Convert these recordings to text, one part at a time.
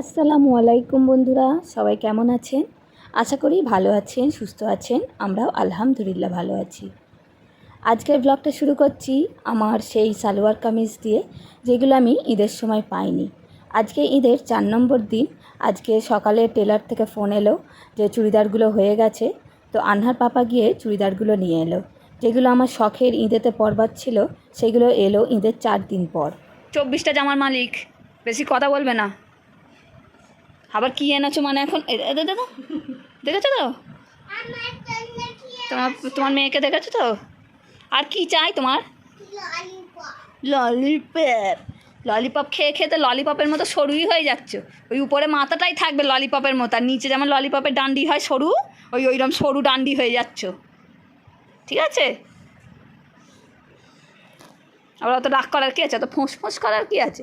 আসসালামু আলাইকুম বন্ধুরা, সবাই কেমন আছেন? আশা করি ভালো আছেন, সুস্থ আছেন, আমরাও আলহামদুলিল্লাহ ভালো আছি। আজকের ব্লগটা শুরু করছি আমার সেই সালোয়ার কামিজ দিয়ে, যেগুলো আমি ঈদের সময় পাইনি। আজকে ঈদের চার নম্বর দিন, আজকে সকালে টেলার থেকে ফোন এলো যে চুড়িদারগুলো হয়ে গেছে, তো আনহার পাপা গিয়ে চুড়িদারগুলো নিয়ে এলো। যেগুলো আমার শখের ঈদেতে পরবার ছিল, সেগুলো এলো ঈদের চার দিন পর। চব্বিশটা জামার মালিক, বেশি কথা বলবে না। আবার কি এনেছো মানে এখন? দেখো দেখেছ তো? তোমার তোমার মেয়েকে দেখেছ তো? আর কি চাই তোমার? ললিপপ ললিপপ খেয়ে খেতে ললিপপের মতো সরুই হয়ে যাচ্ছ। ওই উপরে মাথাটাই থাকবে ললিপপের মতো। আর নিচে যেমন ললিপপের ডান্ডি হয় সরু, ওই ওইরকম সরু ডান্ডি হয়ে যাচ্ছ। ঠিক আছে? আবার অত রাগ করার কি আছে? অত ফোঁস ফোঁস করার কি আছে?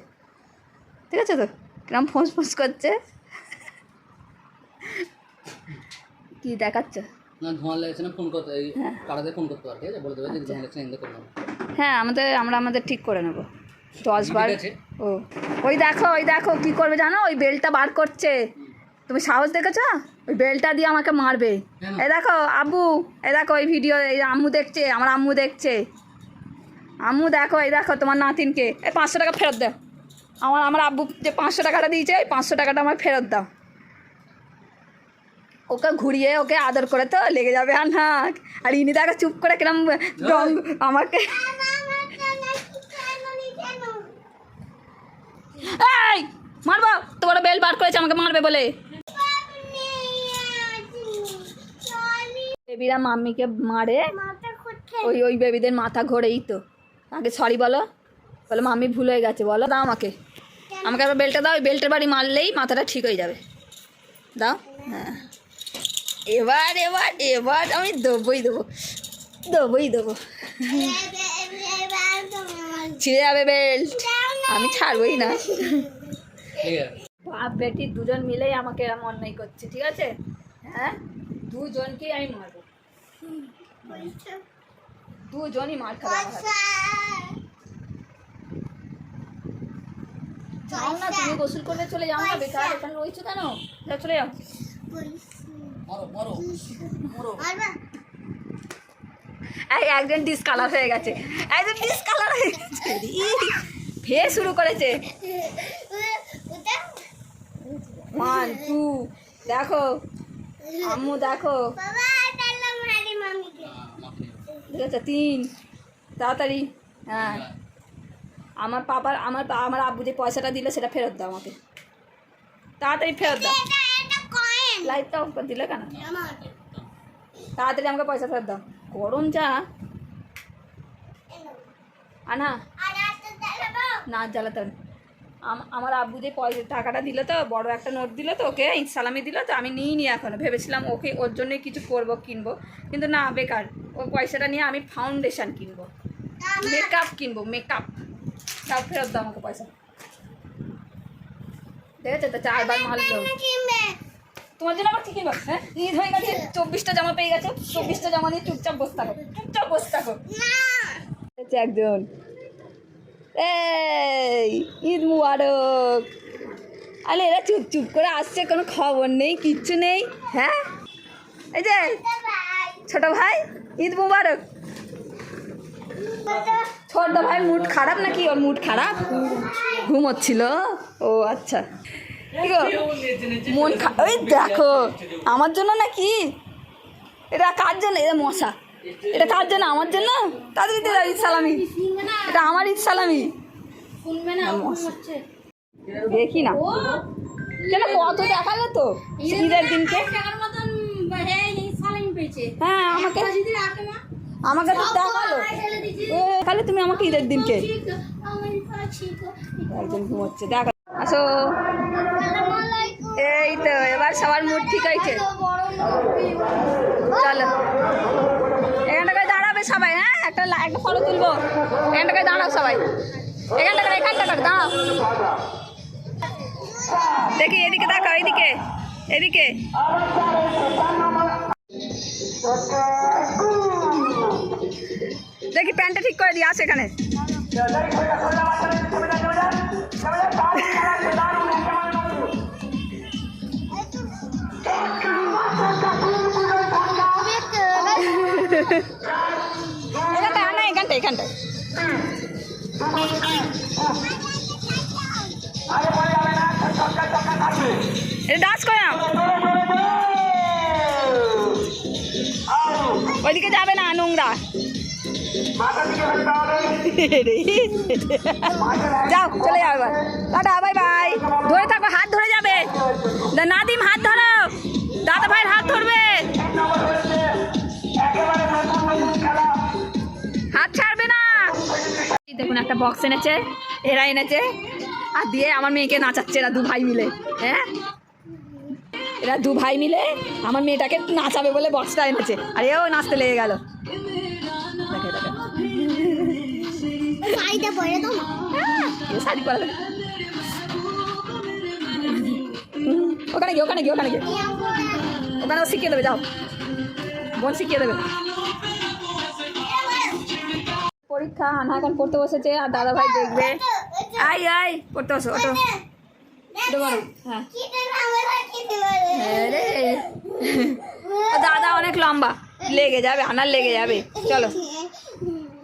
ঠিক আছে তো? কিরম ফোঁস ফোঁস করছে? কি দেখাচ্ছে? না ধোঁয়া লেগেছে না ফোন করতে এই হ্যাঁ। কারাতে ফোন করতে পারে ঠিক আছে? বলে দেবে যে ধোঁয়া লেগেছে এনে হ্যাঁ আমাদের আমরা আমাদের ঠিক করে নেব। দশ বার। ও। ওই দেখো ওই দেখো কি করবে জানো? ওই বেলটা বার করছে। তুমি সাহস দেখেছ? ওই বেলটা দিয়ে আমাকে মারবে? এই দেখো আব্বু এই দেখো ওই ভিডিও এই আম্মু দেখছে আমার আম্মু দেখছে। আম্মু দেখো এই দেখো তোমার নাতিনকে। এই পাঁচশো টাকা ফেরত দাও আমার আমার আব্বু যে পাঁচশো টাকাটা দিয়েছে এই পাঁচশো টাকাটা আমার ফেরত দাও। ওকে ঘুরিয়ে ওকে আদর করে তো লেগে যাবে আনহাক আর ইনি দেখো চুপ করে কিরম রং আমাকে এই, মারবো? তোমার বেল বার করেছে, আমাকে মারবে বলে। বেবিরা মাম্মিকে মারে। ওই ওই বেবিদের মাথা ঘোরেই তো। আগে সরি বলো। বলো, মাম্মি ভুল হয়ে গেছে, বলো, দাও আমাকে। আমাকে আবার বেলটা দাও, ওই বেল্টের বাড়ি মারলেই মাথাটা ঠিক হয়ে যাবে। দাও হ্যাঁ। এবার এবার এবার আমি দেবই দেবো। দেবই দেবো। ছিঁড়ে যাবে বেল্ট আমি ছাড়বই না। বাপ বেটি দুজন মিলেই আমাকে এরম অন্যায় করছে ঠিক আছে? হ্যাঁ? দুজনকেই আমি মারবো। দুজনই মার খাবে যাও না তুমি গোসল করবে চলে যাও না বেকার এখানে রয়েছো কেন? চলে যাও। এই, একজন ডিসকালার হয়ে গেছে। একজন ডিসকালার হয়ে গেছে। ফে শুরু করেছে। ওয়ান টু দেখো। আম্মু, দেখো। আছে তিন, তাড়াতাড়ি। হ্যাঁ। আমার পাপার, আমার আমার আব্বু যে পয়সাটা দিল, সেটা ফেরত দাও আমাকে। তাড়াতাড়ি ফেরত দাও। লাইটটা অফ করে দিলে কেন? তাড়াতাড়ি আমাকে পয়সা ফেরত দাও। গরম যা আনা। না জ্বালাতে আমার আব্বু যে পয়সা টাকাটা দিল তো বড় একটা নোট দিল তো ওকে সালামি দিল তো আমি নিই নি এখনও। ভেবেছিলাম ওকে ওর জন্যই কিছু করব কিনবো। কিন্তু না বেকার। ও পয়সাটা নিয়ে আমি ফাউন্ডেশন কিনবো। মেকআপ কিনবো মেকআপ তাও ফেরত দাও আমাকে পয়সা। দেখেছ তো চারবার মারলো। তোমার জন্য আবার ঠিকই হ্যাঁ? ঈদ হয়ে গেছে চব্বিশটা জামা পেয়ে গেছে চব্বিশটা জামা নিয়ে চুপচাপ বসে থাকো চুপচাপ বসে থাকো। একজন। এই ঈদ মুবারক। আরে এরা চুপ চুপ করে আসছে কোনো খবর নেই কিচ্ছু নেই হ্যাঁ? এই যে ছোট ভাই ঈদ মুবারক। ছোট ভাই মুড খারাপ নাকি? ওর মুড খারাপ? ঘুমোচ্ছিল। ও আচ্ছা? মন ওই দেখো আমার জন্য নাকি? এটা কার জন্য? এটা মশা। এটা কার জন্য? আমার জন্য? তাদের দিতে ঈদ সালামি। এটা আমার ঈদ সালামি। দেখি না। কেন কত দেখাল তো? ঈদের দিনকে? হ্যাঁ আমাকে আমাকে তো দেখাল। তাহলে তুমি আমাকে ঈদের দিনকে একজন ঘুমোচ্ছে। দেখা আসো এই তো, এবার সবার ঠিক হয়েছে। চলো। এখানটাকায় দাঁড়াবে সবাই হ্যাঁ? একটা একটা ফটো তুলবো। এখানটাকায় দাঁড়াও সবাই। এখানটাকায় এখানটাকায় দাঁড়াও। দেখি, এদিকে দেখো, এদিকে এদিকে। দেখি প্যান্টটা ঠিক করে দিয়ে আসে এখানে। এখানটায় আনা এখানটায়। এখানটায় ডান্স ওইদিকে যাবে না নোংরা। যাও, চলে যাও এবার। টাটা বাই বাই ধরে থাকো, হাত ধরে যাবে। নাদিম, হাত ধরো। দাদা ভাইয়ের হাত ধরবে। হাত ছাড়বে না। দেখুন, একটা বক্স এনেছে, এরা এনেছে, আর দিয়ে আমার মেয়েকে নাচাচ্ছে এরা দু ভাই মিলে হ্যাঁ? এরা দু ভাই মিলে আমার মেয়েটাকে নাচাবে বলে বক্সটা এনেছে। আর এও নাচতে লেগে গেল। ওখানে গিয়ে ওখানে গিয়ে ওখানে গিয়ে। ওখানে ও শিখিয়ে দেবে, যাও। বোন শিখিয়ে দেবে। পরীক্ষা আনা এখন পড়তে বসেছে, আর দাদা ভাই দেখবে। আই আই পড়তে বসো ওটো হ্যাঁ। হ্যাঁ দাদা অনেক লম্বা। লেগে যাবে আনার লেগে যাবে। চলো,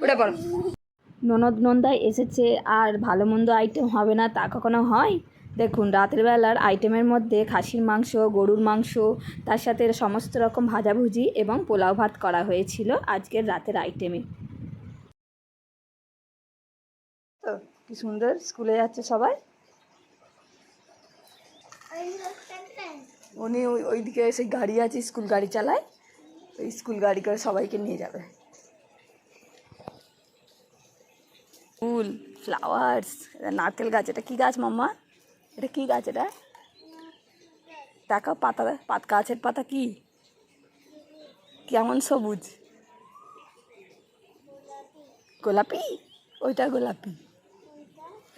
উঠে পড়ো। ননদ নন্দায় এসেছে আর ভালো মন্দ আইটেম হবে না তা কখনো হয়? দেখুন, রাতের বেলার আইটেমের মধ্যে খাসির মাংস, গরুর মাংস, তার সাথে সমস্ত রকম ভাজাভুজি এবং পোলাও ভাত করা হয়েছিল আজকের রাতের আইটেমে তো, কি সুন্দর, স্কুলে যাচ্ছে সবাই? উনি ওই, ওইদিকে সেই গাড়ি আছে, স্কুল গাড়ি চালায়। ওই স্কুল গাড়ি করে সবাইকে নিয়ে যাবে। ফুল ফ্লাওয়ার্স নারকেল গাছ, এটা কী গাছ মাম্মা? এটা কী গাছ এটা? টাকা পাতা, পাত, গাছের পাতা কি? কেমন সবুজ? গোলাপি? ওইটা গোলাপি।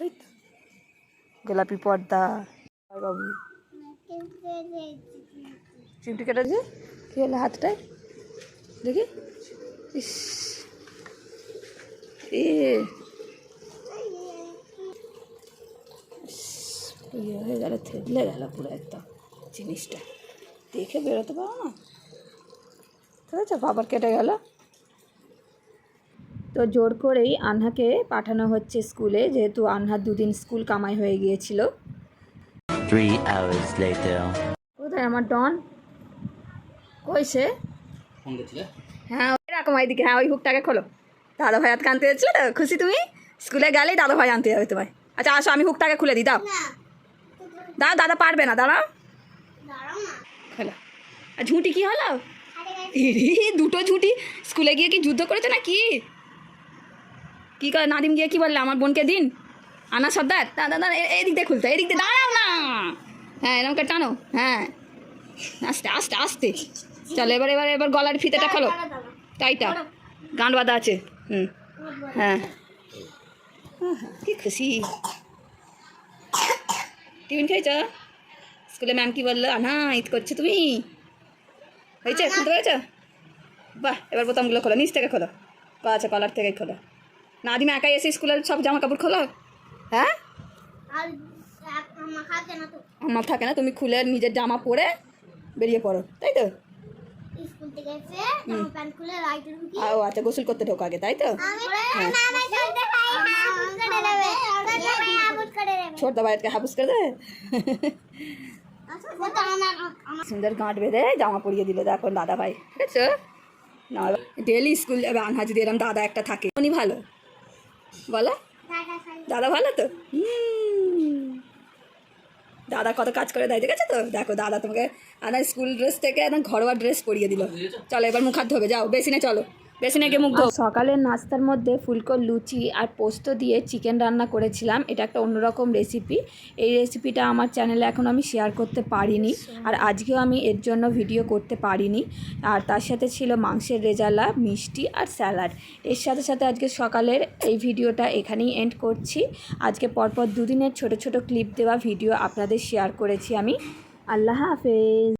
ওই তো। গোলাপি পর্দা। বাবু চিমটি কেটেছে? কী হলো হাতটায়? দেখি। ইস। এ। ইয়ে হয়ে গেল থেতলে গেল পুরো একদম জিনিসটা। দেখে বেরোতে পারো না? ঠিক আছে বাবার কেটে গেল। তো জোর করেই আনহাকে পাঠানো হচ্ছে স্কুলে যেহেতু আনহার দুদিন স্কুল কামাই হয়ে গিয়েছিল। কোথায় আমার ডন? কইছে হ্যাঁ এরকম এইদিকে হ্যাঁ ওই হুকটাকে খোলো। দাদা ভাই আজকে আনতে যাচ্ছিল তো? খুশি তুমি? স্কুলে গেলেই দাদা ভাই আনতে যাবে তোমায়। আচ্ছা আসো আমি হুকটাকে খুলে দিই দাও। দাও দাদা পারবে না খোলো। আর ঝুঁটি কি হলো? দুটো ঝুঁটি। স্কুলে গিয়ে কি যুদ্ধ করেছে না কি কি করে নাদিম গিয়ে কি বললে আমার বোনকে দিন? আনা সর্দার। দাদা দাদা এদিক দিয়ে খুলতে এদিক দিয়ে দাঁড়াও না। হ্যাঁ এরকম করে টানো হ্যাঁ। আস্তে আস্তে আস্তে। চলো এবার এবার এবার গলার ফিতেটা খোলো। তাইটা গান বাঁধা আছে। হুম। হ্যাঁ। কি খুশি। টিফিন খেয়েছ? স্কুলে ম্যাম কি বলল? আনা ঈদ করছ তুমি? হয়েছে? খুলতে পেরেছ? বাহ এবার বোতামগুলো খোলো নিচ থেকে খোলো। বা আচ্ছা কলার থেকে খোলো। না দিন একাই এসে স্কুলের সব জামা কাপড় খোলো? হ্যাঁ? আমার থাকে না তুমি খুলে নিজের জামা পরে বেরিয়ে পড়ো তাই তো? স্কুল থেকে জামা প্যান্ট খুলে লাইটে ঢুকি ও আচ্ছা গোসল করতে ঢোকা আগে তাই তো হাবুস করে দেবে ছোট দাবাইকে হাবুস করে দে সুন্দর গাঁট বেঁধে জামা পরিয়ে দিল দেখো দাদা ভাই ঠিক আছে না ডেলি স্কুল যাবে আনহা যদি এরম দাদা একটা থাকে উনি ভালো বলো দাদা দাদা ভালো তো হুম। দাদা কত কাজ করে দেয় ঠিক আছে তো? দেখো দাদা তোমাকে আনা স্কুল ড্রেস থেকে একদম ঘরোয়া ড্রেস পরিয়ে দিল। চলো এবার মুখ হাত ধোবে যাও বেশি বেসিনে চলো। বেসিনে গিয়ে মুখ সকালের নাস্তার মধ্যে ফুলকো লুচি আর পোস্ত দিয়ে চিকেন রান্না করেছিলাম। এটা একটা অন্যরকম রেসিপি এই রেসিপিটা আমার চ্যানেলে এখন আমি শেয়ার করতে পারিনি। আর আজকেও আমি এর জন্য ভিডিও করতে পারিনি। আর তার সাথে ছিল মাংসের রেজালা মিষ্টি আর স্যালাড। এর সাথে সাথে আজকে সকালের এই ভিডিওটা এখানেই এন্ড করছি। আজকে পরপর দুদিনের ছোট ছোট ক্লিপ দেওয়া ভিডিও আপনাদের শেয়ার করেছি আমি। আল্লাহ হাফেজ।